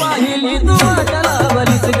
ಪಾಹಿಲಿ ದುವಾಟಲ ಬಲಿಸಿ